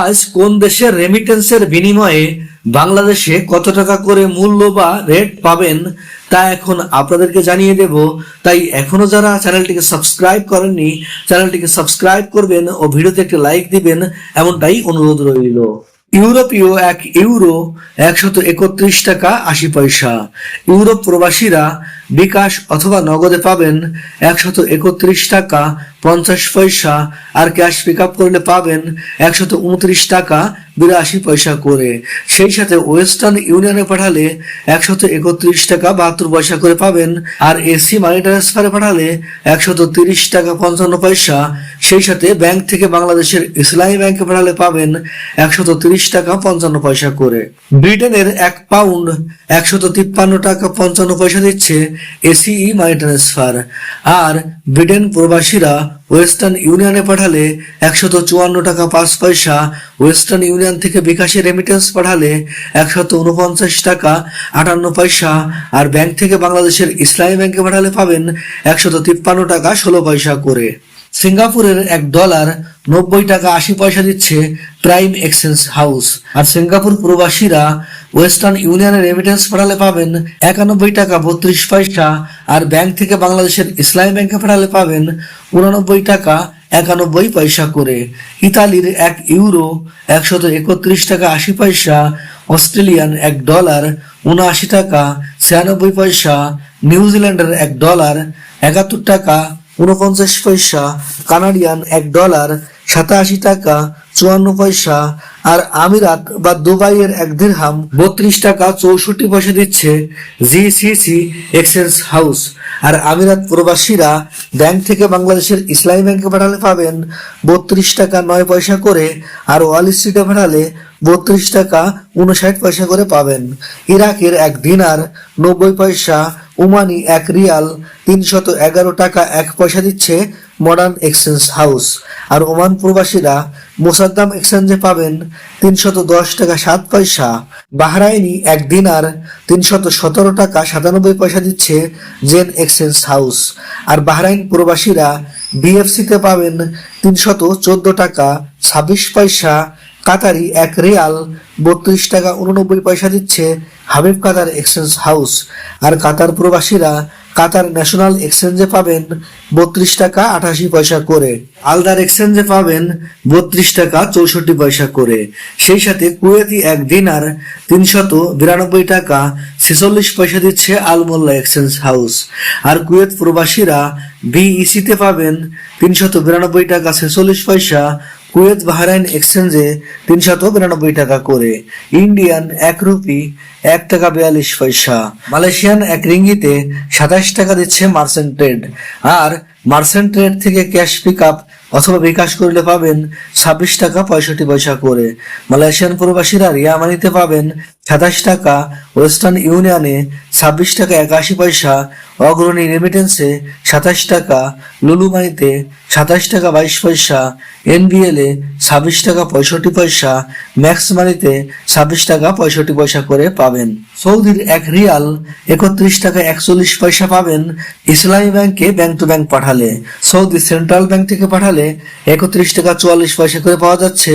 আজ কোন দেশের রেমিটেন্সের বিনিময়ে বাংলাদেশে কত টাকা করে মূল্য বা রেট পাবেন তা এখন আপনাদেরকে জানিয়ে দেব। তাই এখনও যারা চ্যানেলটিকে সাবস্ক্রাইব করেননি, চ্যানেলটিকে সাবস্ক্রাইব করবেন ও ভিডিওতে একটি লাইক দিবেন, এমনটাই অনুরোধ রইল। ইউরোপীয় এক ইউরো একশত একত্রিশ টাকা আশি পয়সা। ইউরোপ প্রবাসীরা বিকাশ অথবা নগদে পাবেন একশত একত্রিশ টাকা পঞ্চাশ পয়সা, আর ক্যাশ পিক আপ করলে পাবেন একশত উনত্রিশ টাকা বিরাশি পয়সা করে। সেই সাথে ওয়েস্টার্ন ইউনিয়নে পাঠালে একশত একত্রিশ টাকা বাহাত্তর পয়সা করে পাবেন, আর এসি মানি ট্রান্সফারে পাঠালে একশত তিরিশ টাকা পঞ্চান্ন পয়সা। সেই সাথে ব্যাংক থেকে বাংলাদেশের ইসলামী ব্যাংকে পাঠালে পাবেন একশত তিরিশ টাকা পঞ্চান্ন পয়সা করে। ব্রিটেনের এক পাউন্ড একশত তিপ্পান্ন টাকা পঞ্চান্ন পয়সা দিচ্ছে এসিই মানি ট্রান্সফার আর ব্রিটেন প্রবাসীরা ওয়েস্টার্ন ইউনিয়নে পাঠালে একশত চুয়ান্ন টাকা পাঁচ পয়সা। ওয়েস্টার্ন ইউনিয়ন থেকে বিকাশে রেমিটেন্স পাঠালে একশত উনপঞ্চাশ টাকা আটান্ন পয়সা। আর ব্যাংক থেকে বাংলাদেশের ইসলামী ব্যাংকে পাঠালে পাবেন একশত তিপ্পান্ন টাকা ষোলো পয়সা করে। সিঙ্গাপুরের এক ডলার নব্বই টাকা আশি পয়সা দিচ্ছে প্রাইম এক্সচেঞ্জ হাউস। আর সিঙ্গাপুর প্রবাসীরা ওয়েস্টার্ন ইউনিয়নের রেমিটেন্স পাঠালে পাবেন একানব্বই টাকা বত্রিশ পয়সা, আর ব্যাংক থেকে বাংলাদেশের ইসলামী ব্যাংকে পাঠালে পাবেন উনানব্বই টাকা একানব্বই পয়সা করে। ইতালির এক ইউরো একশত একত্রিশ টাকা আশি পয়সা, অস্ট্রেলিয়ান এক ডলার উনআশি টাকা ছিয়ানব্বই পয়সা, নিউজিল্যান্ডের এক ডলার একাত্তর টাকা উনপঞ্চাশ পয়সা, কানাডিয়ান এক ডলার, সাতাশি টাকা, চুয়ান্ন পয়সা, আর আমিরাত বা দুবাইয়ের এক দিরহাম বত্রিশ টাকা চৌষট্টি পয়সা দিচ্ছে জিসিসি এক্সচেঞ্জ হাউস। আর আমিরাত প্রবাসীরা ব্যাংক থেকে বাংলাদেশের ইসলামী ব্যাংকে পাঠালে পাবেন বত্রিশ টাকা নয় পয়সা করে, আর ওয়াল স্ট্রিটে পাঠালে বত্রিশ টাকা উনষাট পয়সা করে পাবেন। ইরাকের এক দিনার নব্বই পয়সা উমানি এক রিয়াল তিনশত এগারো টাকা এক পয়সা দিচ্ছে মডার্ন এক্সচেঞ্জ হাউস আর ওমান প্রবাসীরা মোসাদ্দাম এক্সচেঞ্জে পাবেন তিনশত দশ টাকা সাত পয়সা। বাহরাইনি এক দিনার তিনশত সতেরো টাকা সাতানব্বই পয়সা দিচ্ছে জেন এক্সচেঞ্জ হাউস আর বাহরাইন প্রবাসীরা বিএফসিতে পাবেন তিনশত চোদ্দ টাকা ছাব্বিশ পয়সা। কাতারি এক রিয়াল বত্রিশ টাকা উননব্বই পয়সা দিচ্ছে হাবিব কাতার এক্সচেঞ্জ হাউস। আর কাতার প্রবাসীরা কাতার ন্যাশনাল এক্সচেঞ্জে পাবেন বত্রিশ টাকা আঠাশি পয়সা করে। আলদার এক্সচেঞ্জে পাবেন বত্রিশ টাকা চৌষট্টি পয়সা করে। সেই সাথে কুয়েতি এক দিনার তিনশত বিরানব্বই টাকা ছেচল্লিশ পয়সা দিচ্ছে আলমোল্লা এক্সচেঞ্জ হাউস। আর কুয়েত প্রবাসীরা বিইসিতে পাবেন তিনশত বিরানব্বই টাকা ছেচল্লিশ পয়সা কুয়েত বাহরাইন এক্সচেঞ্জে তিনশত বিরানব্বই টাকা করে। ইন্ডিয়ান এক রুপি, এক টাকা বিয়াল্লিশ পয়সা। মালয়েশিয়ান এক রিঙ্গিতে সাতাশ টাকা দিচ্ছে মার্চেন্ট ট্রেড। আর মার্চেন্ট ট্রেড থেকে ক্যাশ পিক আপ অথবা বিকাশ করলে পাবেন ছাব্বিশ টাকা পঁয়ষট্টি পয়সা করে। মালয়েশিয়ান প্রবাসীরা রিয়া মানিতে পাবেন সাতাশ টাকা, ওয়েস্টার্ন ইউনিয়নে ছাব্বিশ টাকা একাশি পয়সা, অগ্রণী রেমিটেন্সে সাতাশ টাকা, লুলু মানিতে সাতাশ টাকা বাইশ পয়সা এনবিএল ছাব্বিশ টাকা পঁয়ষট্টি পয়সা, ম্যাক্স মানিতে ছাব্বিশ টাকা পঁয়ষট্টি পয়সা করে পাবেন। সৌদির এক রিয়াল একত্রিশ টাকা একচল্লিশ পয়সা পাবেন ইসলামী ব্যাংকে ব্যাংক টু ব্যাংক পাঠালে। সৌদি সেন্ট্রাল ব্যাংক থেকে পাঠালে একত্রিশ টাকা চুয়াল্লিশ পয়সা করে পাওয়া যাচ্ছে,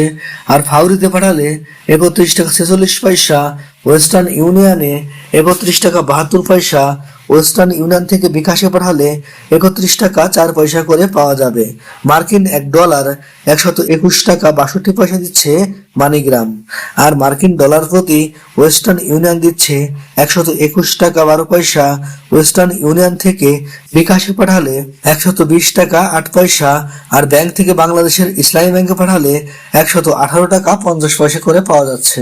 আর ফাউরিতে পাঠালে একত্রিশ টাকা ছেচল্লিশ পয়সা ওয়েস্টার্ন ইউনিয়নে একত্রিশ টাকা বাহাত্তর পয়সা, ওয়েস্টার্ন ইউনিয়ন থেকে বিকাশে পাঠালে একত্রিশ টাকা চার পয়সা করে পাওয়া যাবে। মার্কিন এক ডলার একশত একুশ টাকা বাষট্টি পয়সা দিচ্ছে মানিগ্রাম। আর মার্কিন ডলার প্রতি ওয়েস্টার্ন ইউনিয়ন দিচ্ছে একশত একুশ টাকা বারো পয়সা, ওয়েস্টার্ন ইউনিয়ন থেকে বিকাশে পাঠালে একশত বিশ টাকা আট পয়সা, আর ব্যাংক থেকে বাংলাদেশের ইসলামী ব্যাংকে পাঠালে একশত আঠারো টাকা পঞ্চাশ পয়সা করে পাওয়া যাচ্ছে।